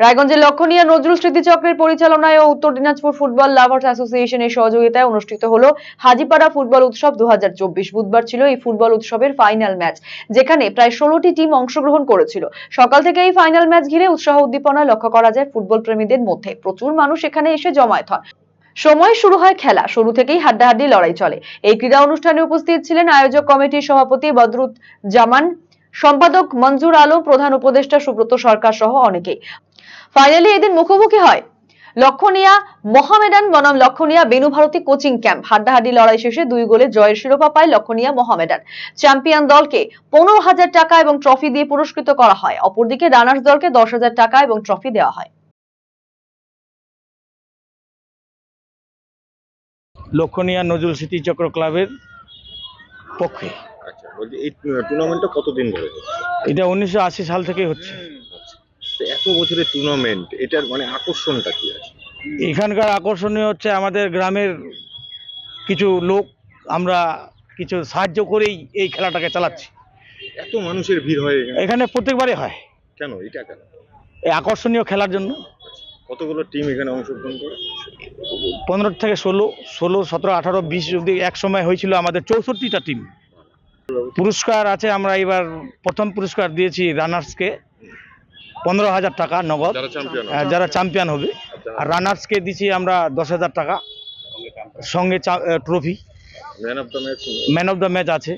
রায়গঞ্জের লক্ষণীয় নজরুল স্মৃতিচক্রের পরিচালনায় ও উত্তর দিনাজপুর ফুটবল লাভার্স অ্যাসোসিয়েশনের সহযোগিতায় অনুষ্ঠিত হলো হাজিপাড়া ফুটবল উৎসব দু বুধবার ছিল এই ফুটবল উৎসবের ফাইনাল ম্যাচ, যেখানে প্রায় ষোলোটি টিম অংশগ্রহণ করেছিল। সকাল থেকে এই ফাইনাল ম্যাচ ঘিরে উৎসাহ উদ্দীপনা লক্ষ্য করা যায় ফুটবল প্রেমীদের মধ্যে। প্রচুর মানুষ এখানে এসে জমায়েত হন। সময় শুরু হয় খেলা, শুরু থেকেই হাড্ডাহাড্ডি লড়াই চলে। এই ক্রীড়া অনুষ্ঠানে উপস্থিত ছিলেন আয়োজক কমিটির সভাপতি বদরুদ জামান সম্পাদক মঞ্জুর আলম, প্রধান উপদেষ্টা সুব্রত সরকার সহ অনেকেই। ফাইনালি এদিন মুখোমুখি হয়। লক্ষণীয়া মোহামেডান বনাম লক্ষণীয়া বেনুভারতী কোচিং ক্যাম্প। হাড্ডাহাড্ডি লড়াই শেষে দুই গোলে জয়ের শিরোপা পায় লক্ষণীয়া মোহামেডান। চ্যাম্পিয়ন দলকে পনেরো হাজার টাকা এবং ট্রফি দিয়ে পুরস্কৃত করা হয়। অপরদিকে রানার্স দলকে দশ হাজার টাকা এবং ট্রফি দেওয়া হয়। লক্ষণীয়া নজরুল স্মৃতিচক্র ক্লাবের পক্ষে বলছি এই টুর্নামেন্টটা কতদিন ধরে হচ্ছে? এটা উনিশশো আশি সাল থেকে হচ্ছে। আচ্ছা তো এত বছরের টুর্নামেন্ট এটার মানে আকর্ষণটা কি আছে? এখানকার আকর্ষণীয় হচ্ছে আমাদের গ্রামের কিছু লোক আমরা কিছু সাহায্য করেই এই খেলাটাকে চালাচ্ছি। এত মানুষের ভিড় হয় এখানে? এখানে প্রত্যেকবারই হয়। কেন? এটা কেন? এই আকর্ষণীয় খেলার জন্য। কতগুলো টিম এখানে অংশগ্রহণ করে? পনেরো থেকে ষোলো ষোলো সতেরো আঠারো বিশ অব্দি এক সময় হয়েছিল আমাদের চৌষট্টিটা টিম পুরস্কার আছে আমরা এবার প্রথম পুরস্কার দিয়েছি রানার্সকে। পনেরো হাজার টাকা নগদ। যারা চ্যাম্পিয়ন হবে। আর রানার্সকে দিচ্ছি আমরা দশ হাজার টাকা। সঙ্গে trophy man of the match আছে।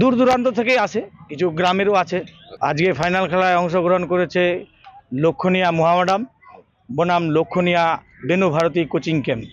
দূর দূরান্ত থেকেই আসে কিছু গ্রামেরও আছে। আজকে ফাইনাল খেলায় অংশগ্রহণ করেছে লক্ষণীয়া মোহামেডাম। বনাম লক্ষণীয়া বেনু ভারতী কোচিং ক্যাম্প